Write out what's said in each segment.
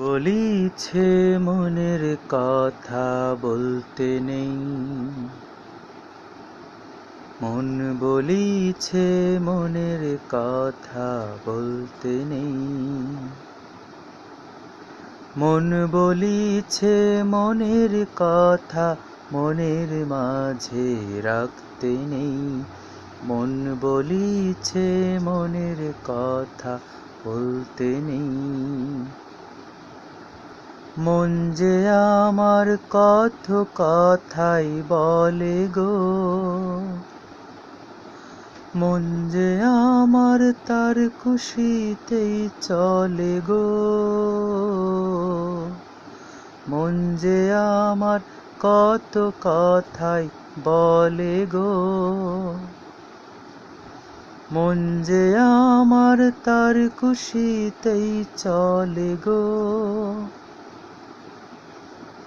বলিছে, মনের কথা বলতে নেই। মন বলিছে, মনের কথা বলতে নেই। মন বলিছে, মনের কথা মনের মাঝে রাখতে নেই। মন বলিছে, মনের কথা বলতে নেই। মন যে আমার কত কথাই বলে গো। মন যে আমার তার খুশিতেই চলে গো। মন যে আমার কত কথাই বলে গো। মন যে আমার তার খুশিতেই চলে গো।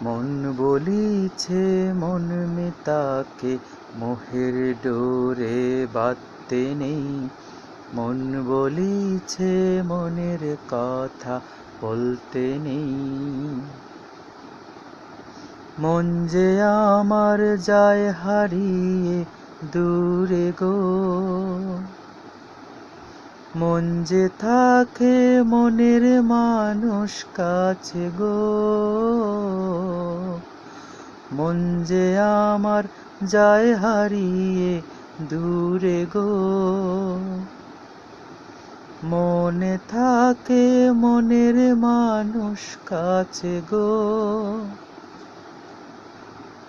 মন বলিছে, মন মে তাকে মোহের ডোরে বাঁধতে নেই। মন বলিছে, মনের কথা বলতে নেই। মন যে আমার যায় হারিয়ে দূরে গো। মন যে থাকে মনের মানুষ কাছে গো। মন যে আমার যায় হারিয়ে দূরে গো। মনে থাকে মনের মানুষ কাছে গো।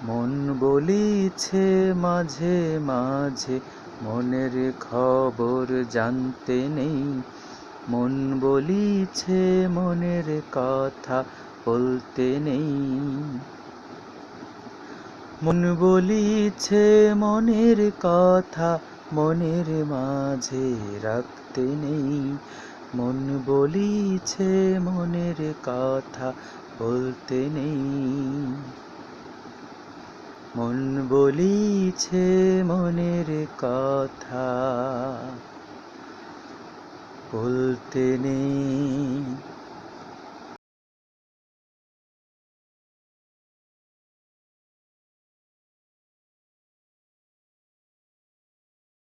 মন বলিছে মাঝে মাঝে মনের খবর জানতে নেই। মন বলিছে, মনের কথা বলতে নেই। মন বলিছে, মনের কথা মনের মাঝে রাখতে নেই। মন বলিছে, মনের কথা বলতে নেই। মন বলিছে মনের কথা। বলতে নেই